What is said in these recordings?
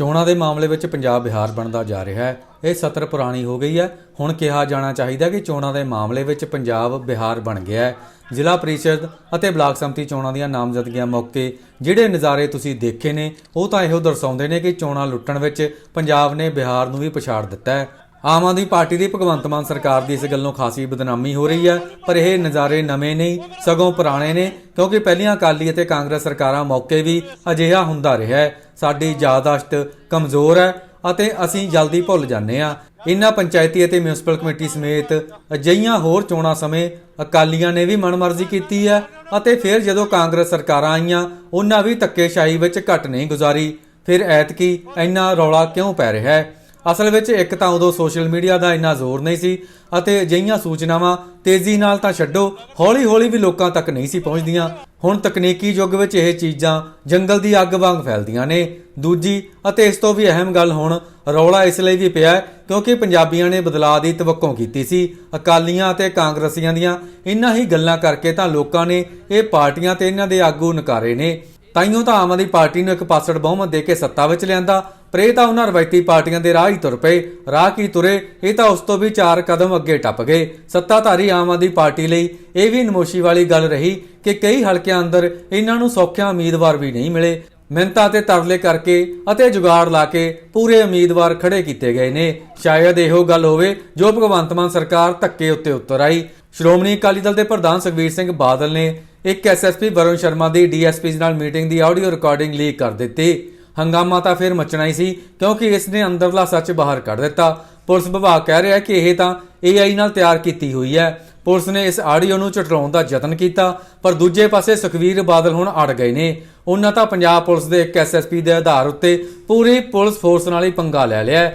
ਚੋਣਾਂ ਦੇ ਮਾਮਲੇ ਵਿੱਚ ਪੰਜਾਬ ਬਿਹਾਰ ਬਣਦਾ ਜਾ ਰਿਹਾ ਹੈ। ਇਹ ਸਤਰ ਪੁਰਾਣੀ ਹੋ ਗਈ ਹੈ। ਹੁਣ ਕਿਹਾ ਜਾਣਾ ਚਾਹੀਦਾ ਕਿ ਚੋਣਾਂ ਦੇ ਮਾਮਲੇ ਵਿੱਚ ਪੰਜਾਬ ਬਿਹਾਰ ਬਣ ਗਿਆ ਹੈ। ਜ਼ਿਲ੍ਹਾ ਪ੍ਰੀਸ਼ਦ ਅਤੇ ਬਲਾਕ ਸੰਮਤੀ ਚੋਣਾਂ ਦੀਆਂ ਨਾਮਜ਼ਦਗੀਆਂ ਮੌਕੇ ਜਿਹੜੇ ਨਜ਼ਾਰੇ ਤੁਸੀਂ ਦੇਖੇ ਨੇ, ਉਹ ਤਾਂ ਇਹੋ ਦਰਸਾਉਂਦੇ ਨੇ ਕਿ ਚੋਣਾਂ ਲੁੱਟਣ ਵਿੱਚ ਪੰਜਾਬ ਨੇ ਬਿਹਾਰ ਨੂੰ ਵੀ ਪਛਾੜ ਦਿੱਤਾ ਹੈ। ਆਮ ਆਦਮੀ ਪਾਰਟੀ ਦੀ ਭਗਵੰਤ ਮਾਨ ਸਰਕਾਰ ਦੀ ਇਸ ਗੱਲੋਂ ਖਾਸੀ ਬਦਨਾਮੀ ਹੋ ਰਹੀ ਹੈ, ਪਰ ਇਹ ਨਜ਼ਾਰੇ ਨਵੇਂ ਨਹੀਂ, ਸਗੋਂ ਪੁਰਾਣੇ ਨੇ, ਕਿਉਂਕਿ ਪਹਿਲੀਆਂ ਅਕਾਲੀ ਅਤੇ ਕਾਂਗਰਸ ਸਰਕਾਰਾਂ ਮੌਕੇ ਵੀ ਅਜਿਹਾ ਹੁੰਦਾ ਰਿਹਾ ਹੈ। ਸਾਡੀ ਯਾਦਾਸ਼ਤ ਕਮਜ਼ੋਰ ਹੈ ਅਤੇ ਅਸੀਂ ਜਲਦੀ ਭੁੱਲ ਜਾਂਦੇ ਹਾਂ। ਇਨ੍ਹਾਂ ਪੰਚਾਇਤੀ ਅਤੇ ਮਿਊਨਿਸਪਲ ਕਮੇਟੀ ਸਮੇਤ ਅਜਿਹੀਆਂ ਹੋਰ ਚੋਣਾਂ ਸਮੇਂ ਅਕਾਲੀਆਂ ਨੇ ਵੀ ਮਨਮਰਜ਼ੀ ਕੀਤੀ ਹੈ ਅਤੇ ਫਿਰ ਜਦੋਂ ਕਾਂਗਰਸ ਸਰਕਾਰਾਂ ਆਈਆਂ, ਉਹਨਾਂ ਵੀ ਧੱਕੇਸ਼ਾਹੀ ਵਿੱਚ ਘਟ ਨਹੀਂ ਗੁਜ਼ਾਰੀ। ਫਿਰ ਐਤਕੀ ਇੰਨਾ ਰੌਲਾ ਕਿਉਂ ਪੈ ਰਿਹਾ ਹੈ? ਅਸਲ ਵਿੱਚ ਇੱਕ ਤਾਂ ਉਦੋਂ ਸੋਸ਼ਲ ਮੀਡੀਆ ਦਾ ਇੰਨਾ ਜ਼ੋਰ ਨਹੀਂ ਸੀ ਅਤੇ ਅਜਿਹੀਆਂ ਸੂਚਨਾਵਾਂ ਤੇਜ਼ੀ ਨਾਲ ਤਾਂ ਛੱਡੋ, ਹੌਲੀ-ਹੌਲੀ ਵੀ ਲੋਕਾਂ ਤੱਕ ਨਹੀਂ ਸੀ ਪਹੁੰਚਦੀਆਂ। ਹੁਣ ਤਕਨੀਕੀ ਯੁੱਗ ਵਿੱਚ ਇਹ ਚੀਜ਼ਾਂ ਜੰਗਲ ਦੀ ਅੱਗ ਵਾਂਗ ਫੈਲਦੀਆਂ ਨੇ। ਦੂਜੀ ਅਤੇ ਇਸ ਤੋਂ ਵੀ ਅਹਿਮ ਗੱਲ ਹੁਣ ਰੌਲਾ ਇਸ ਲਈ ਵੀ ਪਿਆ ਕਿਉਂਕਿ ਪੰਜਾਬੀਆਂ ਨੇ ਬਦਲਾਅ ਦੀ ਤਵੱਕੋਂ ਕੀਤੀ ਸੀ। ਅਕਾਲੀਆਂ ਅਤੇ ਕਾਂਗਰਸੀਆਂ ਦੀਆਂ ਇਨ੍ਹਾਂ ਹੀ ਗੱਲਾਂ ਕਰਕੇ ਤਾਂ ਲੋਕਾਂ ਨੇ ਇਹ ਪਾਰਟੀਆਂ ਤੇ ਇਹਨਾਂ ਦੇ ਆਗੂ ਨਕਾਰੇ ਨੇ। ਤਾਈਓ ਤਾਂ ਆਮ ਆਦਮੀ ਪਾਰਟੀ ਨੂੰ ਇੱਕ ਪਾਸੜ ਬਹੁਮਤ ਦੇ ਕੇ ਸੱਤਾ ਵਿੱਚ ਲਿਆਂਦਾ। ਪਰ ਇਹ ਤਾਂ ਉਹਨਾਂ ਰਵਾਇਤੀ ਪਾਰਟੀਆਂ ਦੇ ਰਾਹ ਹੀ ਤੁਰ ਪਏ, ਰਾਹ ਕੀ ਤੁਰੇ, ਇਹ ਤਾਂ ਉਸ ਤੋਂ ਵੀ ਚਾਰ ਕਦਮ ਅੱਗੇ ਟੱਪ ਗਏ। ਸੱਤਾਧਾਰੀ ਆਮ ਆਦਮੀ ਪਾਰਟੀ ਲਈ ਇਹ ਵੀ ਨਮੋਸ਼ੀ ਵਾਲੀ ਗੱਲ ਰਹੀ ਕਿ ਕਈ ਹਲਕਿਆਂ ਅੰਦਰ ਇਹਨਾਂ ਨੂੰ ਸੌਖਿਆਂ ਉਮੀਦਵਾਰ ਵੀ ਨਹੀਂ ਮਿਲੇ। ਮਿਹਨਤਾਂ ਤੇ ਤਰਲੇ ਕਰਕੇ ਅਤੇ ਜੁਗਾੜ ਲਾ ਕੇ ਪੂਰੇ ਉਮੀਦਵਾਰ ਖੜੇ ਕੀਤੇ ਗਏ ਨੇ। ਸ਼ਾਇਦ ਇਹੋ ਗੱਲ ਹੋਵੇ ਜੋ ਭਗਵੰਤ ਮਾਨ ਸਰਕਾਰ ਧੱਕੇ ਉੱਤੇ ਉਤਰ ਆਈ। ਸ਼੍ਰੋਮਣੀ ਅਕਾਲੀ ਦਲ ਦੇ ਪ੍ਰਧਾਨ ਸੁਖਬੀਰ ਸਿੰਘ ਬਾਦਲ ਨੇ ਇੱਕ S S P Varun Sharma ਦੀ ਡੀਐਸਪੀ ਨਾਲ ਮੀਟਿੰਗ ਦੀ ਆਡੀਓ ਰਿਕਾਰਡਿੰਗ ਲੀਕ ਕਰ ਦਿੱਤੀ। ਹੰਗਾਮਾ ਤਾਂ ਫਿਰ ਮਚਣਾ ਹੀ ਸੀ, ਕਿਉਂਕਿ ਇਸ ਨੇ ਅੰਦਰਲਾ ਸੱਚ ਬਾਹਰ ਕੱਢ ਦਿੱਤਾ। ਪੁਲਿਸ ਵਿਭਾਗ ਕਹਿ ਰਿਹਾ ਹੈ ਕਿ ਇਹ ਤਾਂ AI ਨਾਲ ਤਿਆਰ ਕੀਤੀ ਹੋਈ ਹੈ। ਪੁਲਿਸ ਨੇ ਇਸ ਆਡੀਓ ਨੂੰ ਝਟਲਾਉਣ ਦਾ ਯਤਨ ਕੀਤਾ, ਪਰ ਦੂਜੇ ਪਾਸੇ ਸੁਖਵੀਰ ਬਾਦਲ ਹੁਣ ਅੜ ਗਏ ਨੇ। ਉਹਨਾਂ ਤਾਂ ਪੰਜਾਬ ਪੁਲਿਸ ਦੇ ਇੱਕ ਐਸਐਸਪੀ ਦੇ ਆਧਾਰ ਉੱਤੇ ਪੂਰੀ ਪੁਲਿਸ ਫੋਰਸ ਨਾਲ ਹੀ ਪੰਗਾ ਲੈ ਲਿਆ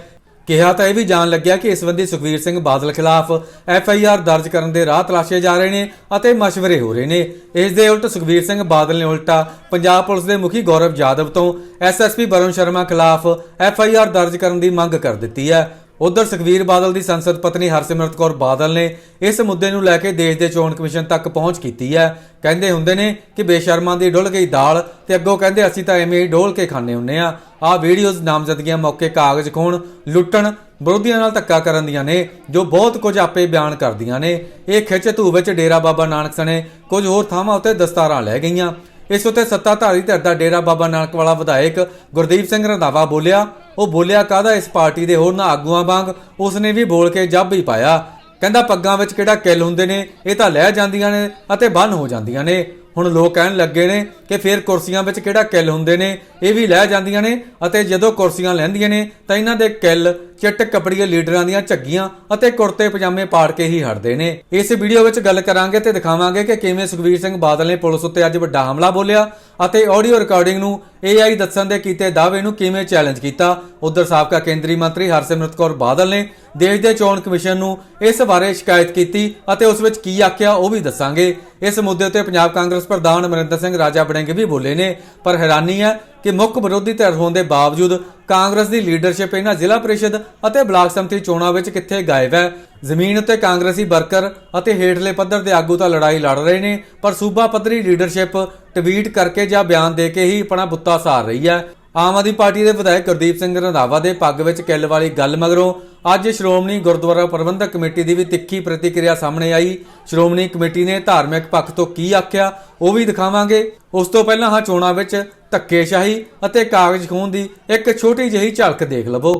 ਕਿਹਾ ਤਾਂ ਇਹ ਵੀ ਜਾਣ ਲੱਗਿਆ ਕਿ ਇਸ ਸੰਬੰਧੀ ਸੁਖਵੀਰ ਸਿੰਘ ਬਾਦਲ ਖਿਲਾਫ ਐਫ ਆਈ ਆਰ ਦਰਜ ਕਰਨ ਦੇ ਰਾਹ ਤਲਾਸ਼ੇ ਜਾ ਰਹੇ ਨੇ ਅਤੇ ਮਸ਼ਵਰੇ ਹੋ ਰਹੇ ਨੇ। ਇਸ ਦੇ ਉਲਟ ਸੁਖਵੀਰ ਸਿੰਘ ਬਾਦਲ ਨੇ ਉਲਟਾ ਪੰਜਾਬ ਪੁਲਿਸ ਦੇ ਮੁਖੀ ਗੌਰਵ ਯਾਦਵ ਤੋਂ S S P Varun Sharma ਖਿਲਾਫ ਐਫ ਆਈ ਆਰ ਦਰਜ ਕਰਨ ਦੀ ਮੰਗ ਕਰ ਦਿੱਤੀ ਹੈ। ਉਧਰ ਸੁਖਵੀਰ ਬਾਦਲ ਦੀ ਸੰਸਦ ਪਤਨੀ ਹਰਸਿਮਰਤ ਕੌਰ ਬਾਦਲ ਨੇ ਇਸ ਮੁੱਦੇ ਨੂੰ ਲੈ ਕੇ ਦੇਸ਼ ਦੇ ਚੋਣ ਕਮਿਸ਼ਨ ਤੱਕ ਪਹੁੰਚ ਕੀਤੀ ਹੈ। ਕਹਿੰਦੇ ਹੁੰਦੇ ਨੇ ਕਿ ਬੇਸ਼ਰਮਾਂ ਦੀ ਡੁੱਲ ਗਈ ਦਾਲ ਤੇ ਅੱਗੋਂ ਕਹਿੰਦੇ ਅਸੀਂ ਤਾਂ ਐਵੇਂ ਹੀ ਡੋਲ ਕੇ ਖਾਣੇ ਹੁੰਨੇ ਆ ਆਹ ਵੀਡੀਓਜ਼ ਨਾਮਜ਼ਦਗੀਆਂ ਮੌਕੇ ਕਾਗਜ਼ ਖੋਣ ਲੁੱਟਣ, ਵਿਰੋਧੀਆਂ ਨਾਲ ਧੱਕਾ ਕਰਨ ਦੀਆਂ ਨੇ, ਜੋ ਬਹੁਤ ਕੁਝ ਆਪੇ ਬਿਆਨ ਕਰਦੀਆਂ ਨੇ। ਇਹ ਖਿੱਚ ਧੂ ਵਿੱਚ ਡੇਰਾ ਬਾਬਾ ਨਾਨਕ ਸਣੇ ਕੁਝ ਹੋਰ ਥਾਵਾਂ ਉੱਤੇ ਦਸਤਾਰਾਂ ਲੈ ਗਈਆਂ। ਇਸ ਉੱਤੇ ਸੱਤਾਧਾਰੀ ਧਿਰ ਦਾ ਡੇਰਾ ਬਾਬਾ ਨਾਨਕ ਵਾਲਾ ਵਿਧਾਇਕ ਗੁਰਦੀਪ ਸਿੰਘ ਰੰਧਾਵਾ ਬੋਲਿਆ, ਉਹ ਬੋਲਿਆ ਕਾਹਦਾ ਇਸ ਪਾਰਟੀ ਦੇ ਹੋਰਨਾਂ ਆਗੂਆਂ ਵਾਂਗ? ਉਸਨੇ ਵੀ ਬੋਲ ਕੇ ਜੱਬ ਹੀ ਪਾਇਆ। ਕਹਿੰਦਾ ਪੱਗਾਂ ਵਿੱਚ ਕਿਹੜਾ ਕਿੱਲ ਹੁੰਦੇ ਨੇ, ਇਹ ਤਾਂ ਲੈ ਜਾਂਦੀਆਂ ਨੇ ਅਤੇ ਬੰਨ ਹੋ ਜਾਂਦੀਆਂ ਨੇ। ਹੁਣ ਲੋਕ ਕਹਿਣ ਲੱਗੇ ਨੇ ਕਿ ਫਿਰ ਕੁਰਸੀਆਂ ਵਿੱਚ ਕਿਹੜਾ ਕਿੱਲ ਹੁੰਦੇ ਨੇ? ਇਹ ਵੀ ਲੈ ਜਾਂਦੀਆਂ ਨੇ ਅਤੇ ਜਦੋਂ ਕੁਰਸੀਆਂ ਲੈਂਦੀਆਂ ਨੇ ਤਾਂ ਇਹਨਾਂ ਦੇ ਕਿੱਲ ਚਿੱਟ ਕਪੜੀਏ ਲੀਡਰਾਂ ਦੀਆਂ ਝੱਗੀਆਂ ਅਤੇ ਕੁੜਤੇ ਪਜਾਮੇ ਪਾੜ ਕੇ ਹੀ ਹਟਦੇ ਨੇ। ਇਸ ਵੀਡੀਓ ਵਿੱਚ ਗੱਲ ਕਰਾਂਗੇ ਤੇ ਦਿਖਾਵਾਂਗੇ ਕਿ ਕਿਵੇਂ ਸੁਖਵੀਰ ਸਿੰਘ ਬਾਦਲ ਨੇ ਪੁਲਿਸ ਉੱਤੇ ਅੱਜ ਵੱਡਾ ਹਮਲਾ ਬੋਲਿਆ ਅਤੇ ਆਡੀਓ ਰਿਕਾਰਡਿੰਗ ਨੂੰ AI ਦੱਸਣ ਦੇ ਕੀਤੇ ਦਾਅਵੇ ਨੂੰ ਕਿਵੇਂ ਚੈਲੰਜ ਕੀਤਾ? ਉਧਰ ਸਾਬਕਾ ਕੇਂਦਰੀ ਮੰਤਰੀ ਹਰਸਿਮਰਤ ਕੌਰ ਬਾਦਲ ਨੇ ਦੇਸ਼ ਦੇ ਚੋਣ ਕਮਿਸ਼ਨ ਨੂੰ ਇਸ ਬਾਰੇ ਸ਼ਿਕਾਇਤ ਕੀਤੀ ਅਤੇ ਉਸ ਵਿੱਚ ਕੀ ਆਖਿਆ ਉਹ ਵੀ ਦੱਸਾਂਗੇ। ਇਸ ਮੁੱਦੇ ਉੱਤੇ ਪੰਜਾਬ ਕਾਂਗਰਸ ਪ੍ਰਧਾਨ ਅਮਰਿੰਦਰ ਸਿੰਘ ਰਾਜਾ ਬੜਿੰਗ ਵੀ ਬੋਲੇ ਨੇ, ਪਰ ਹੈਰਾਨੀ ਹੈ ਕਿ ਮੁੱਖ ਵਿਰੋਧੀ ਧਿਰ ਹੋਣ ਦੇ ਬਾਵਜੂਦ ਕਾਂਗਰਸ ਦੀ ਲੀਡਰਸ਼ਿਪ ਇਹਨਾਂ ਜ਼ਿਲ੍ਹਾ ਪ੍ਰੀਸ਼ਦ ਅਤੇ ਬਲਾਕ ਸੰਮਤੀ ਚੋਣਾਂ ਵਿੱਚ ਕਿੱਥੇ ਗਾਇਬ ਹੈ? ਜ਼ਮੀਨ ਉੱਤੇ ਕਾਂਗਰਸੀ ਵਰਕਰ ਅਤੇ ਹੇਠਲੇ ਪੱਧਰ ਦੇ ਆਗੂ ਤਾਂ ਲੜਾਈ ਲੜ ਰਹੇ ਨੇ, ਪਰ ਸੂਬਾ ਪੱਧਰੀ ਲੀਡਰਸ਼ਿਪ ਟਵੀਟ ਕਰਕੇ ਜਾਂ ਬਿਆਨ ਦੇ ਕੇ ਹੀ ਆਪਣਾ ਬੁੱਤਾ ਸਾਰ ਰਹੀ ਹੈ। ਆਮ ਆਦਮੀ ਪਾਰਟੀ ਦੇ ਵਿਧਾਇਕ ਗੁਰਦੀਪ ਸਿੰਘ ਰੰਧਾਵਾ ਦੇ ਪੱਗ ਵਿੱਚ ਕਿੱਲ ਵਾਲੀ ਗੱਲ ਮਗਰੋਂ ਅੱਜ ਸ਼੍ਰੋਮਣੀ ਗੁਰਦੁਆਰਾ ਪ੍ਰਬੰਧਕ ਕਮੇਟੀ ਦੀ ਵੀ ਤਿੱਖੀ ਪ੍ਰਤੀਕਿਰਿਆ ਸਾਹਮਣੇ ਆਈ। ਸ਼੍ਰੋਮਣੀ ਕਮੇਟੀ ਨੇ ਧਾਰਮਿਕ ਪੱਖ ਤੋਂ ਕੀ ਆਖਿਆ ਉਹ ਵੀ ਦਿਖਾਵਾਂਗੇ। ਉਸ ਤੋਂ ਪਹਿਲਾਂ ਹਾਂ ਚੋਣਾਂ ਵਿੱਚ ਧੱਕੇਸ਼ਾਹੀ ਅਤੇ ਕਾਗਜ਼ ਖੋਹਣ ਦੀ ਇੱਕ ਛੋਟੀ ਜਿਹੀ ਝਲਕ ਦੇਖ ਲਵੋ।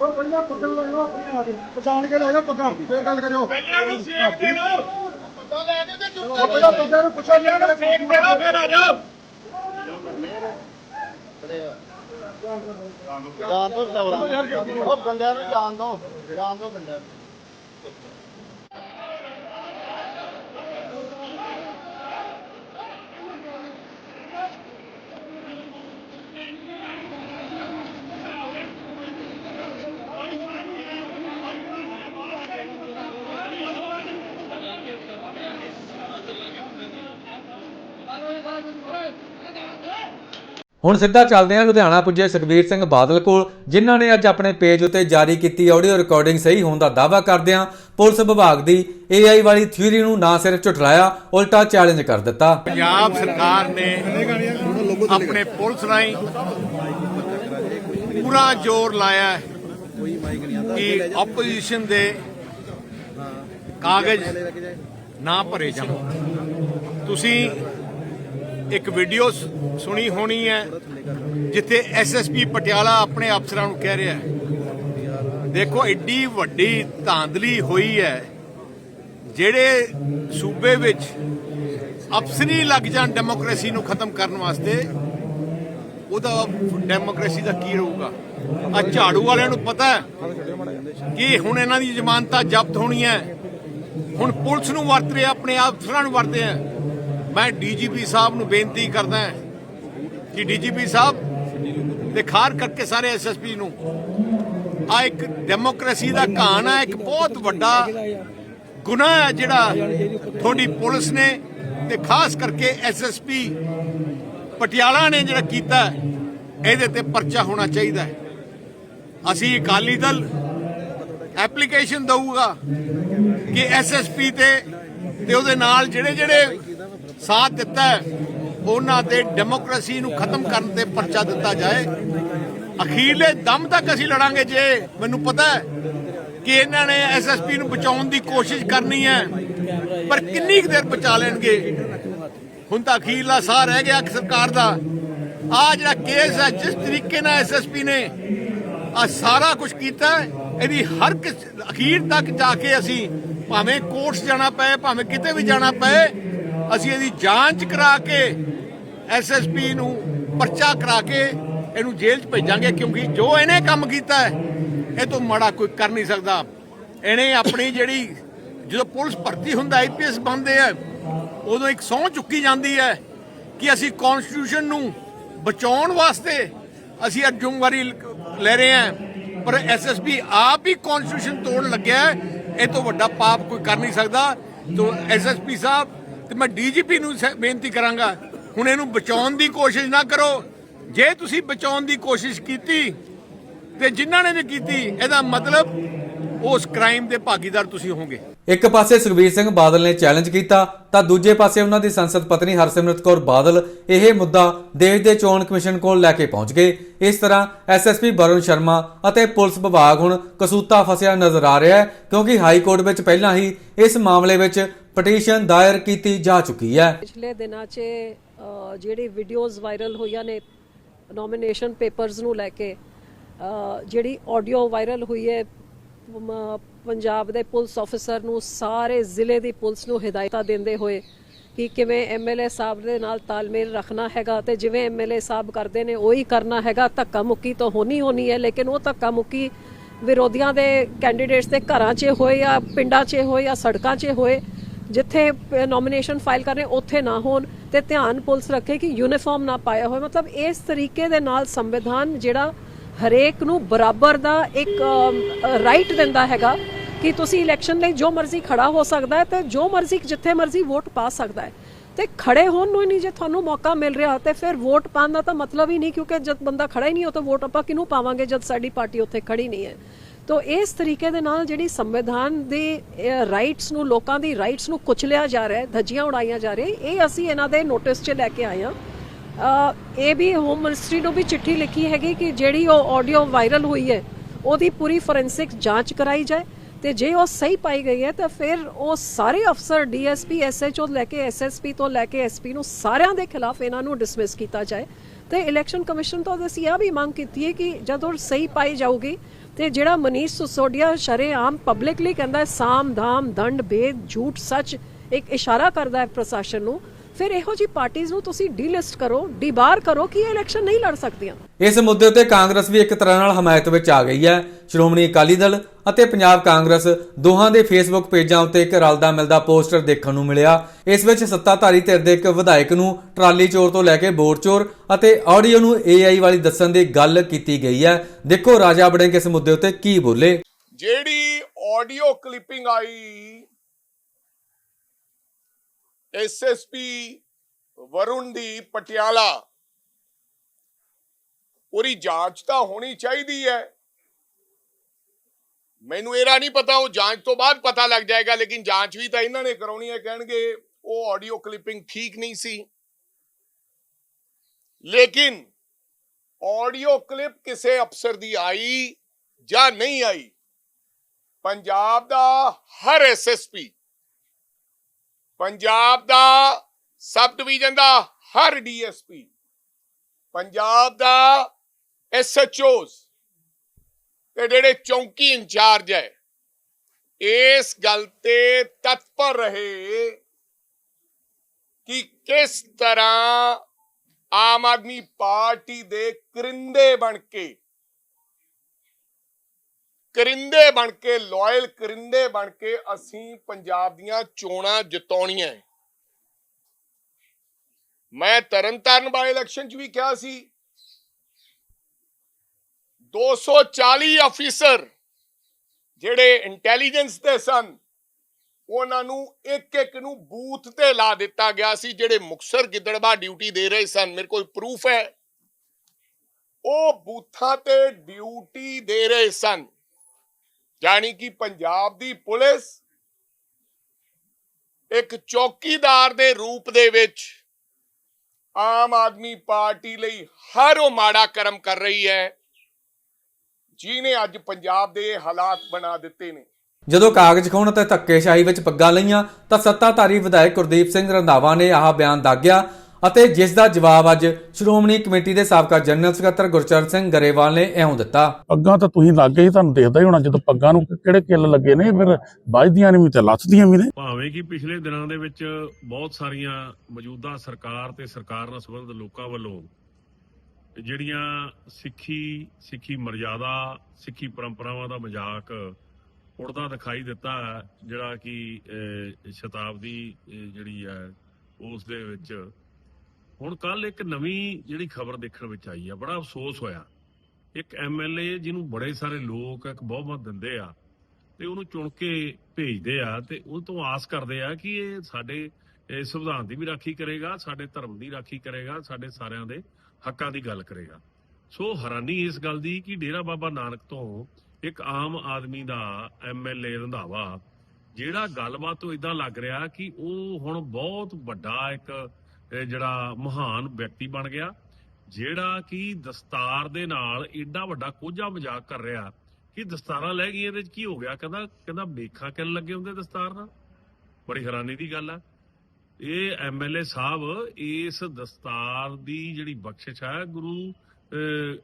ਉਹ ਪਹਿਲਾਂ ਪੱਗਾਂ ਲੈ ਜਾਓ ਆਪਣੀਆਂ ਦੇ ਪਛਾਣ ਕੇ ਲੈ ਜਾਓ ਪੱਗਾਂ ਫੇਰ ਗੱਲ ਕਰਿਓ। ਪਹਿਲਾਂ ਨੂੰ ਸੇਕ ਦੇ ਲਓ ਪਤਾ ਲੈ ਦੇ ਤੇ ਪਹਿਲਾਂ ਪੱਗਾਂ ਨੂੰ ਪੁੱਛੋ ਪਹਿਲਾਂ ਨੂੰ ਸੇਕ ਦੇ ਲਓ ਫਿਰ ਆ ਜਾਓ। ਜਾਣ ਤੋਂ ਦਵਰਾ ਉਹ ਬੰਦਿਆਂ ਨੂੰ ਜਾਣ ਦੋ। ਜਾਣ ਦੋ ਬੰਦਿਆਂ ਨੂੰ। ਹੁਣ ਸਿੱਧਾ ਚੱਲਦੇ ਹਾਂ ਲੁਧਿਆਣਾ ਪੁੱਜੇ ਸੁਖਬੀਰ ਸਿੰਘ ਬਾਦਲ ਕੋਲ, ਜਿਨ੍ਹਾਂ ਨੇ ਅੱਜ ਆਪਣੇ ਪੇਜ ਉੱਤੇ ਜਾਰੀ ਕੀਤੀ ਆਡੀਓ ਰਿਕਾਰਡਿੰਗ ਸਹੀ ਹੋਣ ਦਾ ਦਾਅਵਾ ਕਰਦਿਆਂ ਪੁਲਿਸ ਵਿਭਾਗ ਦੀ AI ਵਾਲੀ ਥਿਊਰੀ ਨੂੰ ਨਾ ਸਿਰਫ ਝੁਠਲਾਇਆ, ਉਲਟਾ ਚੈਲੰਜ ਕਰ ਦਿੱਤਾ। ਪੰਜਾਬ ਸਰਕਾਰ ਨੇ ਆਪਣੇ ਪੁਲਿਸ ਰਾਹੀਂ ਪੂਰਾ ਜ਼ੋਰ ਲਾਇਆ ਹੈ ਕਿ ਆਪੋਜੀਸ਼ਨ ਦੇ ਕਾਗਜ਼ ਨਾ ਭਰੇ ਜਾਣ। ਤੁਸੀਂ ਇੱਕ ਵੀਡੀਓ ਸੁਣੀ ਹੋਣੀ ਹੈ, ਜਿੱਥੇ ਐਸਐਸਪੀ ਪਟਿਆਲਾ ਆਪਣੇ ਅਫਸਰਾਂ ਨੂੰ ਕਹਿ ਰਿਹਾ ਹੈ। ਦੇਖੋ ਐਡੀ ਵੱਡੀ ਧਾਂਦਲੀ ਹੋਈ ਹੈ, ਜਿਹੜੇ ਸੂਬੇ ਵਿੱਚ ਅਫਸਰੀ ਲੱਗ ਜਾਣ ਡੈਮੋਕ੍ਰੇਸੀ ਨੂੰ ਖਤਮ ਕਰਨ ਵਾਸਤੇ, ਉਹਦਾ ਡੈਮੋਕ੍ਰੇਸੀ ਦਾ ਕੀ ਰਹੂਗਾ? ਆ ਝਾੜੂ ਵਾਲਿਆਂ ਨੂੰ ਪਤਾ ਹੈ ਕਿ ਹੁਣ ਇਹਨਾਂ ਦੀ ਜ਼ਮਾਨਤਾਂ ਜ਼ਬਤ ਹੋਣੀ ਹੈ। ਹੁਣ ਪੁਲਿਸ ਨੂੰ ਵਰਤ ਰਿਹਾ, ਆਪਣੇ ਅਫਸਰਾਂ ਨੂੰ ਵਰਤੇ ਆ ਮੈਂ ਡੀਜੀਪੀ ਸਾਹਿਬ ਨੂੰ ਬੇਨਤੀ ਕਰਦਾ ਹਾਂ ਕਿ ਡੀਜੀਪੀ ਸਾਹਿਬ ਤੇ ਖਾਰ ਕਰਕੇ ਸਾਰੇ ਐਸਐਸਪੀ ਨੂੰ ਆ ਇੱਕ ਡੈਮੋਕ੍ਰੇਸੀ ਦਾ ਘਾਣ ਹੈ ਇੱਕ ਬਹੁਤ ਵੱਡਾ ਗੁਨਾਹ ਹੈ ਜਿਹੜਾ ਤੁਹਾਡੀ ਪੁਲਿਸ ਨੇ ਤੇ ਖਾਸ ਕਰਕੇ ਐਸਐਸਪੀ ਪਟਿਆਲਾ ਨੇ ਜਿਹੜਾ ਕੀਤਾ, ਇਹਦੇ ਤੇ ਪਰਚਾ ਹੋਣਾ ਚਾਹੀਦਾ ਹੈ। ਅਸੀਂ ਅਕਾਲੀ ਦਲ ਐਪਲੀਕੇਸ਼ਨ ਦਊਗਾ ਕਿ ਐਸਐਸਪੀ ਤੇ ਤੇ ਉਹਦੇ ਨਾਲ ਜਿਹੜੇ ਜਿਹੜੇ ਸਾਥ ਦਿੱਤਾ ਉਹਨਾਂ ਤੇ ਡੈਮੋਕ੍ਰੇਸੀ ਨੂੰ ਖਤਮ ਕਰਨ ਤੇ ਪਰਚਾ ਦਿੱਤਾ ਜਾਏ। ਅਖੀਰਲੇ ਦਮ ਤੱਕ ਅਸੀਂ ਲੜਾਂਗੇ ਜੇ, ਮੈਨੂੰ ਪਤਾ ਹੈ ਕਿ ਇਹਨਾਂ ਨੇ ਐਸਐਸਪੀ ਨੂੰ ਬਚਾਉਣ ਦੀ ਕੋਸ਼ਿਸ਼ ਕਰਨੀ ਹੈ। ਪਰ ਕਿੰਨੀ ਕੁ ਦੇਰ ਬਚਾ ਲੈਣਗੇ? ਹੁਣ ਤਾਂ ਅਖੀਰਲਾ ਸਾਹ ਰਹਿ ਗਿਆ ਸਰਕਾਰ ਦਾ। ਆ ਜਿਹੜਾ ਕੇਸ ਹੈ, ਜਿਸ ਤਰੀਕੇ ਨਾਲ ਐਸਐਸਪੀ ਨੇ ਆ ਸਾਰਾ ਕੁਝ ਕੀਤਾ ਇਹਦੀ ਹਰ ਅਖੀਰ ਤੱਕ ਜਾ ਕੇ ਅਸੀਂ ਭਾਵੇਂ ਕੋਰਟਸ ਜਾਣਾ ਪਏ, ਭਾਵੇਂ ਕਿਤੇ ਵੀ ਜਾਣਾ ਪਏ ਅਸੀਂ ਇਹਦੀ ਜਾਂਚ ਕਰਾ ਕੇ ਐਸਐਸਪੀ ਨੂੰ ਪਰਚਾ ਕਰਾ ਕੇ ਇਹਨੂੰ ਜੇਲ੍ਹ 'ਚ ਭੇਜਾਂਗੇ, ਕਿਉਂਕਿ ਜੋ ਇਹਨੇ ਕੰਮ ਕੀਤਾ ਹੈ, ਇਹ ਤੋਂ ਮਾੜਾ ਕੋਈ ਕਰ ਨਹੀਂ ਸਕਦਾ। ਇਹਨੇ ਆਪਣੀ ਜਿਹੜੀ ਜਦੋਂ ਪੁਲਿਸ ਭਰਤੀ ਹੁੰਦਾ ਆਈਪੀਐਸ ਬਣਦੇ ਆ, ਉਦੋਂ ਇੱਕ ਸਹੁੰ ਚੁੱਕੀ ਜਾਂਦੀ ਹੈ ਕਿ ਅਸੀਂ ਕਨਸਟੀਟਿਊਸ਼ਨ ਨੂੰ ਬਚਾਉਣ ਵਾਸਤੇ ਅਸੀਂ ਅੱਜ ਜ਼ਿੰਮੇਵਾਰੀ ਲੈ ਰਹੇ ਹਾਂ। ਪਰ ਐਸਐਸਪੀ ਆਪ ਹੀ ਕਨਸਟੀਟਿਊਸ਼ਨ ਤੋੜਨ ਲੱਗਿਆ ਇਹ ਤੋਂ ਵੱਡਾ ਪਾਪ ਕੋਈ ਕਰ ਨਹੀਂ ਸਕਦਾ। ਤੋ ਐਸਐਸਪੀ ਸਾਹਿਬ ਤੇ ਮੈਂ ਡੀਜੀਪੀ ਨੂੰ ਬੇਨਤੀ ਕਰਾਂਗਾ, ਹੁਣ ਇਹਨੂੰ ਬਚਾਉਣ ਦੀ ਕੋਸ਼ਿਸ਼ ਨਾ ਕਰੋ। ਜੇ ਤੁਸੀਂ ਬਚਾਉਣ ਦੀ ਕੋਸ਼ਿਸ਼ ਕੀਤੀ, ਤੇ ਜਿਨ੍ਹਾਂ ਨੇ ਵੀ ਕੀਤੀ, ਇਹਦਾ ਮਤਲਬ ਉਸ ਕ੍ਰਾਈਮ ਦੇ ਭਾਗੀਦਾਰ ਤੁਸੀਂ ਹੋਵੋਗੇ। ਇੱਕ ਪਾਸੇ ਸੁਖਬੀਰ ਸਿੰਘ ਬਾਦਲ ਨੇ ਚੈਲੰਜ ਕੀਤਾ, ਤਾਂ ਦੂਜੇ ਪਾਸੇ ਉਹਨਾਂ ਦੀ ਸੰਸਦ ਪਤਨੀ ਹਰਸਿਮਰਤ ਕੌਰ ਬਾਦਲ ਇਹ ਮੁੱਦਾ ਦੇਸ਼ ਦੇ ਚੋਣ ਕਮਿਸ਼ਨ ਕੋਲ ਲੈ ਕੇ ਪਹੁੰਚ ਗਏ। ਇਸ ਤਰ੍ਹਾਂ ਐਸਐਸਪੀ ਵਰੁਣ ਸ਼ਰਮਾ ਅਤੇ ਪੁਲਿਸ ਵਿਭਾਗ ਹੁਣ ਕਸੂਤਾ ਫਸਿਆ ਨਜ਼ਰ ਆ ਰਿਹਾ ਹੈ, ਕਿਉਂਕਿ ਹਾਈ ਕੋਰਟ ਵਿੱਚ ਪਹਿਲਾਂ ਹੀ ਇਸ ਮਾਮਲੇ ਵਿੱਚ ਪਟੀਸ਼ਨ ਦਾਇਰ ਕੀਤੀ ਜਾ ਚੁੱਕੀ ਹੈ। ਪਿਛਲੇ ਦਿਨਾਂ 'ਚ ਜਿਹੜੀ ਵੀਡੀਓਜ਼ ਵਾਇਰਲ ਹੋਈਆਂ ਨੇ ਨੋਮੀਨੇਸ਼ਨ ਪੇਪਰਸ ਨੂੰ ਲੈ ਕੇ ਜਿਹੜੀ ਆਡੀਓ ਵਾਇਰਲ ਹੋਈ ਹੈ ਪੰਜਾਬ ਦੇ ਪੁਲਿਸ ਆਫੀਸਰ ਨੂੰ ਸਾਰੇ ਜ਼ਿਲ੍ਹੇ ਦੀ ਪੁਲਿਸ ਨੂੰ ਹਦਾਇਤਾਂ ਦਿੰਦੇ ਹੋਏ ਕਿ ਕਿਵੇਂ ਐਮਐਲਏ ਸਾਹਿਬ ਦੇ ਨਾਲ ਤਾਲਮੇਲ ਰੱਖਣਾ ਹੈਗਾ ਤੇ ਜਿਵੇਂ ਐਮਐਲਏ ਸਾਹਿਬ ਕਰਦੇ ਨੇ ਉਹੀ ਕਰਨਾ ਹੈਗਾ, ਧੱਕਾ ਮੁੱਕੀ ਤਾਂ ਹੋਣੀ ਹੋਣੀ ਹੈ, ਲੇਕਿਨ ਉਹ ਧੱਕਾ ਮੁੱਕੀ ਵਿਰੋਧੀਆਂ ਦੇ ਕੈਂਡੀਡੇਟਸ ਦੇ ਘਰਾਂ 'ਚ ਹੋਏ ਜਾਂ ਪਿੰਡਾਂ 'ਚ ਹੋਏ ਜਾਂ ਸੜਕਾਂ 'ਚ ਹੋਏ, ਜਿੱਥੇ ਨੋਮੀਨੇਸ਼ਨ ਫਾਈਲ ਕਰਨੇ ਉੱਥੇ ਨਾ ਹੋਣ ਤੇ ਧਿਆਨ ਪੁਲਿਸ ਰੱਖੇ ਕਿ ਯੂਨੀਫਾਰਮ ਨਾ ਪਾਇਆ ਹੋਵੇ। ਮਤਲਬ ਇਸ ਤਰੀਕੇ ਦੇ ਨਾਲ ਸੰਵਿਧਾਨ ਜਿਹੜਾ ਹਰੇਕ ਨੂੰ ਬਰਾਬਰ ਦਾ ਇੱਕ ਰਾਈਟ ਦਿੰਦਾ ਹੈਗਾ। ਕਿ ਤੁਸੀਂ ਇਲੈਕਸ਼ਨ ਲਈ ਜੋ ਮਰਜ਼ੀ ਖੜਾ ਹੋ ਸਕਦਾ ਹੈ ਤੇ ਜੋ ਮਰਜ਼ੀ ਜਿੱਥੇ ਮਰਜ਼ੀ ਵੋਟ ਪਾ ਸਕਦਾ ਹੈ। ਤੇ ਖੜੇ ਹੋਣ ਨੂੰ ਹੀ ਨਹੀਂ ਜੇ ਤੁਹਾਨੂੰ ਮੌਕਾ ਮਿਲ ਰਿਹਾ ਤੇ ਫਿਰ ਵੋਟ ਪਾਉਣ ਦਾ ਤਾਂ ਮਤਲਬ ਹੀ ਨਹੀਂ ਕਿਉਂਕਿ ਜਦ ਬੰਦਾ ਖੜਾ ਹੀ ਨਹੀਂ ਹੋ ਤਾਂ ਵੋਟ ਆਪਾਂ ਕਿਹਨੂੰ ਪਾਵਾਂਗੇ ਜਦ ਸਾਡੀ ਪਾਰਟੀ ਉੱਥੇ ਖੜੀ ਨਹੀਂ ਹੈ। ਤੋ ਇਸ ਤਰੀਕੇ ਦੇ ਨਾਲ ਜਿਹੜੀ ਸੰਵਿਧਾਨ ਦੇ ਰਾਈਟਸ ਨੂੰ, ਲੋਕਾਂ ਦੀ ਰਾਈਟਸ ਨੂੰ ਕੁਚਲਿਆ ਜਾ ਰਿਹਾ ਹੈ, ਧੱਜੀਆਂ ਉਡਾਈਆਂ ਜਾ ਰਹੀਆਂ, ਇਹ ਅਸੀਂ ਇਹਨਾਂ ਦੇ ਨੋਟਿਸ 'ਚ ਲੈ ਕੇ ਆਏ ਹਾਂ। ਇਹ ਵੀ ਹੋਮ ਮਿਨਿਸਟਰੀ ਨੂੰ ਵੀ ਚਿੱਠੀ ਲਿਖੀ ਹੈਗੀ ਕਿ ਜਿਹੜੀ ਉਹ ਆਡੀਓ ਵਾਇਰਲ ਹੋਈ ਹੈ, ਉਹਦੀ ਪੂਰੀ ਫੋਰੈਂਸਿਕ ਜਾਂਚ ਕਰਾਈ ਜਾਏ। ਤੇ ਜੇ ਉਹ ਸਹੀ ਪਾਈ ਗਈ ਹੈ, ਤਾਂ ਫਿਰ ਉਹ ਸਾਰੇ ਅਫਸਰ ਡੀਐਸਪੀ, ਐਸਐਚਓ ਲੈ ਕੇ ਐਸਐਸਪੀ ਤੋਂ ਲੈ ਕੇ ਐਸਪੀ ਨੂੰ ਸਾਰਿਆਂ ਦੇ ਖਿਲਾਫ ਇਹਨਾਂ ਨੂੰ ਡਿਸਮਿਸ ਕੀਤਾ ਜਾਏ। ਤੇ ਇਲੈਕਸ਼ਨ ਕਮਿਸ਼ਨ ਤੋਂ ਅਸੀਂ ਇਹ ਵੀ ਮੰਗ ਕੀਤੀ ਹੈ ਕਿ ਜਦੋਂ ਸਹੀ ਪਾਈ ਜਾਊਗੀ, ਤੇ ਜਿਹੜਾ ਮਨੀਸ਼ ਸਿਸੋਡੀਆ ਸ਼ਰੇਆਮ ਪਬਲਿਕਲੀ ਕਹਿੰਦਾ ਸਾਮ ਧਾਮ ਦੰਡ ਭੇਦ ਝੂਠ ਸੱਚ ਇੱਕ ਇਸ਼ਾਰਾ ਕਰਦਾ ਹੈ ਪ੍ਰਸ਼ਾਸਨ ਨੂੰ ਫਿਰ ਇਹੋ ਜੀ ਪਾਰਟੀਆਂ ਨੂੰ ਤੁਸੀਂ ਡੀਲਿਸਟ ਕਰੋ ਡੀਬਾਰ ਕਰੋ ਕਿ ਇਹ ਇਲੈਕਸ਼ਨ ਨਹੀਂ ਲੜ ਸਕਦੀਆਂ। ਇਸ ਮੁੱਦੇ ਉੱਤੇ ਕਾਂਗਰਸ ਵੀ ਇੱਕ ਤਰ੍ਹਾਂ ਨਾਲ ਹਮਾਇਤ ਵਿੱਚ ਆ ਗਈ ਹੈ। ਸ਼੍ਰੋਮਣੀ ਅਕਾਲੀ ਦਲ ਅਤੇ ਪੰਜਾਬ ਕਾਂਗਰਸ ਦੋਹਾਂ ਦੇ ਫੇਸਬੁੱਕ ਪੇਜਾਂ ਉੱਤੇ ਇੱਕ ਰਲਦਾ ਮਿਲਦਾ ਪੋਸਟਰ ਦੇਖਣ ਨੂੰ ਮਿਲਿਆ। ਇਸ ਵਿੱਚ ਸੱਤਾਧਾਰੀ ਧਿਰ ਦੇ ਇੱਕ ਵਿਧਾਇਕ ਨੂੰ ਟਰਾਲੀ ਚੋਰ ਤੋਂ ਲੈ ਕੇ ਵੋਟ ਚੋਰ ਅਤੇ ਆਡੀਓ ਨੂੰ AI ਵਾਲੀ ਦੱਸਣ ਦੀ ਗੱਲ ਕੀਤੀ ਗਈ ਹੈ। ਦੇਖੋ ਰਾਜਾ ਬੜਿੰਗ ਇਸ ਮੁੱਦੇ ਉੱਤੇ ਕੀ ਬੋਲੇ। ਜਿਹੜੀ ਆਡੀਓ ਕਲਿੱਪਿੰਗ ਆਈ ਐਸਐਸਪੀ ਵਰੁਣ ਦੀ ਪਟਿਆਲਾ ਉਹਦੀ ਜਾਂਚ ਤਾਂ ਹੋਣੀ ਚਾਹੀਦੀ ਹੈ। ਮੈਨੂੰ ਇਹਦਾ ਨਹੀਂ ਪਤਾ, ਉਹ ਜਾਂਚ ਤੋਂ ਬਾਅਦ ਪਤਾ ਲੱਗ ਜਾਏਗਾ, ਲੇਕਿਨ ਜਾਂਚ ਵੀ ਤਾਂ ਇਹਨਾਂ ਨੇ ਕਰਾਉਣੀ ਹੈ, ਕਹਿਣਗੇ ਉਹ ਆਡੀਓ ਕਲਿੱਪਿੰਗ ਠੀਕ ਨਹੀਂ ਸੀ। ਲੇਕਿਨ ਆਡੀਓ ਕਲਿੱਪ ਕਿਸੇ ਅਫਸਰ ਦੀ ਆਈ ਜਾਂ ਨਹੀਂ ਆਈ, ਪੰਜਾਬ ਦਾ ਹਰ ਐਸਐਸਪੀ ਪੰਜਾਬ ਦਾ ਸਬ ਡਿਵੀਜ਼ਨ ਦਾ ਹਰ ਡੀਐਸਪੀ, ਪੰਜਾਬ ਦਾ ਐਸਐਚਓਸ ਤੇ ਜਿਹੜੇ ਚੌਂਕੀ ਇੰਚਾਰਜ ਹੈ, ਇਸ ਗੱਲ ਤੇ ਤਤਪਰ ਰਹੇ ਕਿ ਕਿਸ ਤਰ੍ਹਾਂ ਆਮ ਆਦਮੀ ਪਾਰਟੀ ਦੇ ਕਰਿੰਦੇ ਬਣ ਕੇ ਕਰਿੰਦੇ ਬਣ ਕੇ ਲਾਇਲ ਕਰਿੰਦੇ ਬਣ ਕੇ ਅਸੀਂ ਪੰਜਾਬ ਦੀਆਂ ਚੋਣਾਂ ਜਿਤਾਉਣੀਆਂ ਹੈ। ਮੈਂ ਤਰਨਤਾਰਨ ਬਾਈ ਇਲੈਕਸ਼ਨ 'ਚ ਵੀ ਕਿਹਾ ਸੀ 240 ਅਫੀਸਰ ਜਿਹੜੇ ਇੰਟੈਲੀਜੈਂਸ ਦੇ ਸਨ, ਉਹਨਾਂ ਨੂੰ ਇੱਕ ਇੱਕ ਨੂੰ ਬੂਥ ਤੇ ਲਾ ਦਿੱਤਾ ਗਿਆ ਸੀ, ਜਿਹੜੇ ਮੁਕਸਰ ਗਿੱਦੜਬਾ ਡਿਊਟੀ ਦੇ ਰਹੇ ਸਨ। ਮੇਰੇ ਕੋਲ ਪ੍ਰੂਫ ਹੈ। ਉਹ ਬੂਥਾਂ ਤੇ ਡਿਊਟੀ ਦੇ ਰਹੇ ਸਨ। ਯਾਨੀ ਕਿ ਪੰਜਾਬ ਦੀ ਪੁਲਿਸ ਇੱਕ ਚੌਕੀਦਾਰ ਦੇ ਰੂਪ ਦੇ ਵਿੱਚ ਆਮ ਆਦਮੀ ਪਾਰਟੀ ਲਈ ਹਰ ਉਹ ਮਾੜਾ ਕਰਮ ਕਰ ਰਹੀ ਹੈ ਜਿਨੇ ਅੱਜ ਪੰਜਾਬ ਦੇ ਹਾਲਾਤ ਬਣਾ ਦਿੱਤੇ ਨੇ। ਜਦੋਂ ਕਾਗਜ਼ ਖੋਣ ਅਤੇ ਧੱਕੇਸ਼ਾਹੀ ਵਿੱਚ ਪੱਗਾਂ ਲਈਆਂ ਤਾਂ ਸੱਤਾਧਾਰੀ ਵਿਧਾਇਕ ਗੁਰਦੀਪ ਸਿੰਘ ਰੰਧਾਵਾ ਨੇ ਆਹ ਬਿਆਨ ਦਾਗਿਆ ਅਤੇ ਜਿਸ ਦਾ ਜਵਾਬ ਅੱਜ ਸ਼੍ਰੋਮਣੀ ਕਮੇਟੀ ਦੇ ਸਾਬਕਾ ਜਨਰਲ ਸਕੱਤਰ ਗੁਰਚਰਨ ਸਿੰਘ ਗਰੇਵਾਲ ਨੇ ਇਉਂ ਦਿੱਤਾ। ਪੱਗਾਂ ਤਾਂ ਤੁਸੀਂ ਲੱਗ ਗਏ ਤੁਹਾਨੂੰ ਦੇਖਦਾ ਹੀ ਹੋਣਾ ਜਦੋਂ ਪੱਗਾਂ ਨੂੰ ਕਿਹੜੇ ਕਿੱਲ ਲੱਗੇ ਨੇ ਫਿਰ ਵੱਜਦੀਆਂ ਨੇ ਵੀ ਤੇ ਲੱਥਦੀਆਂ ਵੀ ਨੇ। ਭਾਵੇਂ ਕਿ ਪਿਛਲੇ ਦਿਨਾਂ ਦੇ ਵਿੱਚ ਬਹੁਤ ਸਾਰੀਆਂ ਮੌਜੂਦਾ ਸਰਕਾਰ ਤੇ ਸਰਕਾਰ ਨਾਲ ਸੰਬੰਧਿਤ ਲੋਕਾਂ ਵੱਲੋਂ ਜਿਹੜੀਆਂ ਸਿੱਖੀ ਸਿੱਖੀ ਮਰਜ਼ਾਦਾ ਸਿੱਖੀ ਪਰੰਪਰਾਵਾਂ ਦਾ ਮਜ਼ਾਕ ਉੜਦਾ ਦਿਖਾਈ ਦਿੱਤਾ ਹੈ, ਜਿਹੜਾ ਕਿ ਸ਼ਤਾਬਦੀ ਜਿਹੜੀ ਹੈ ਉਸ ਦੇ ਵਿੱਚ ਹੁਣ ਕੱਲ ਇੱਕ ਨਵੀਂ ਜਿਹੜੀ ਖਬਰ ਦੇਖਣ ਵਿੱਚ ਆਈ ਆ, ਬੜਾ ਅਫਸੋਸ ਹੋਇਆ। ਇੱਕ ਐਮਐਲਏ ਜਿਹਨੂੰ ਬੜੇ ਸਾਰੇ ਲੋਕ ਇੱਕ ਬਹੁਮਤ ਦਿੰਦੇ ਆ ਤੇ ਉਹਨੂੰ ਚੁਣ ਕੇ ਭੇਜਦੇ ਆ ਤੇ ਉਹ ਤੋਂ ਆਸ ਕਰਦੇ ਆ ਕਿ ਇਹ ਸਾਡੇ ਸੰਵਿਧਾਨ ਦੀ ਵੀ ਰਾਖੀ ਕਰੇਗਾ, ਸਾਡੇ ਧਰਮ ਦੀ ਰਾਖੀ ਕਰੇਗਾ, ਸਾਡੇ ਸਾਰਿਆਂ ਦੇ ਹੱਕਾਂ ਦੀ ਗੱਲ ਕਰੇਗਾ। ਸੋ ਹੈਰਾਨੀ ਇਸ ਗੱਲ ਦੀ ਕਿ ਡੇਰਾ ਬਾਬਾ ਨਾਨਕ ਤੋਂ ਇੱਕ ਆਮ ਆਦਮੀ ਦਾ ਐਮਐਲਏ ਰੰਧਾਵਾ, ਜਿਹੜਾ ਗੱਲਬਾਤ ਤੋਂ ਇਦਾਂ ਲੱਗ ਰਿਹਾ ਕਿ ਉਹ ਹੁਣ ਬਹੁਤ ਵੱਡਾ ਇੱਕ ਜਿਹੜਾ ਮਹਾਨ ਵਿਅਕਤੀ ਬਣ ਗਿਆ, ਜਿਹੜਾ ਕਿ ਦਸਤਾਰ ਦੇ ਨਾਲ ਏਡਾ ਵੱਡਾ ਕੋਝਾ ਮਜ਼ਾਕ ਕਰ ਰਿਹਾ। ਕਿ ਦਸਤਾਰਾਂ ਲੈ ਗਈਆਂ ਇਹਦੇ ਚ ਕੀ ਹੋ ਗਿਆ? ਕਹਿੰਦਾ ਕਹਿੰਦਾ ਮੇਖਾਂ ਕਹਿਣ ਲੱਗੇ ਹੁੰਦੇ ਦਸਤਾਰ ਨਾਲ? ਬੜੀ ਹੈਰਾਨੀ ਦੀ ਗੱਲ ਆ। ਇਹ ਐਮਐਲਏ ਸਾਹਿਬ ਇਸ ਦਸਤਾਰ ਦੀ ਜਿਹੜੀ ਬਖਸ਼ਿਸ਼ ਹੈ ਗੁਰੂ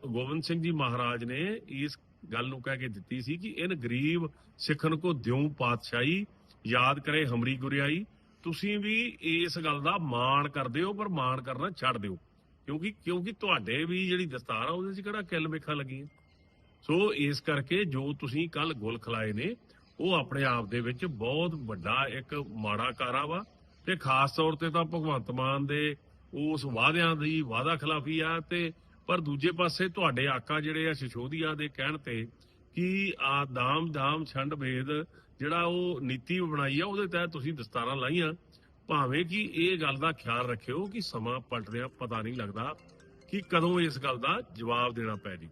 ਗੋਬਿੰਦ ਸਿੰਘ ਜੀ ਮਹਾਰਾਜ ਨੇ ਇਸ ਗੱਲ ਨੂੰ ਕਹਿ ਕੇ ਦਿੱਤੀ ਸੀ ਕਿ ਇਹਨ ਗਰੀਬ ਸਿੱਖਨ ਕੋ ਦਿਉ ਪਾਤਸ਼ਾਹੀ, ਯਾਦ ਕਰੇ ਹਮਰੀ ਗੁਰਿਆਈ। ਤੁਸੀਂ ਵੀ ਇਸ ਗੱਲ ਦਾ ਮਾਣ ਕਰਦੇ ਹੋ, ਪਰ ਮਾਣ ਕਰਨਾ ਛੱਡ ਦਿਓ। ਕਿਉਂਕਿ ਕਿਉਂਕਿ ਤੁਹਾਡੇ ਵੀ ਜਿਹੜੀ ਦਸਤਾਰ ਆ, ਉਹਦੇ 'ਚ ਕਿਹੜਾ ਕਿੱਲ ਮੇਖਾਂ ਲੱਗੀਆਂ ਸੋ ਇਸ ਕਰਕੇ ਜੋ ਤੁਸੀਂ ਕੱਲ ਗੁਲ ਖਲਾਏ ਨੇ, ਉਹ ਆਪਣੇ ਆਪ ਦੇ ਵਿੱਚ ਬਹੁਤ ਵੱਡਾ ਇੱਕ ਮਾੜਾ ਕਾਰਾ ਵਾ। ਤੇ ਖਾਸ ਤੌਰ ਤੇ ਤਾਂ ਭਗਵੰਤ ਮਾਨ ਦੇ ਉਸ ਵਾਅਦਿਆਂ ਦੀ ਵਾਅਦਾ ਖਿਲਾਫੀ ਆ ਤੇ, ਪਰ ਦੂਜੇ ਪਾਸੇ ਤੁਹਾਡੇ ਆਕਾ ਜਿਹੜੇ ਆ, ਸ਼ਿਸ਼ੋਦੀਆ ਦੇ ਕਹਿਣ ਤੇ ਕਿ ਆ ਦਾਮ ਦਾਮ ਛੰਡ ਭੇਦ ਜਿਹੜਾ ਉਹ ਨੀਤੀ ਬਣਾਈ ਆ, ਉਹਦੇ ਤਹਿਤ ਤੁਸੀਂ ਦਸਤਾਰਾਂ ਲਾਈਆਂ। ਭਾਵੇਂ ਕਿ ਇਹ ਗੱਲ ਦਾ ਖਿਆਲ ਰੱਖਿਓ ਕਿ ਸਮਾਂ ਪਲਟਦਿਆਂ ਪਤਾ ਨਹੀਂ ਲੱਗਦਾ ਕਿ ਕਦੋਂ ਇਸ ਗੱਲ ਦਾ ਜਵਾਬ ਦੇਣਾ ਪੈ ਜੇ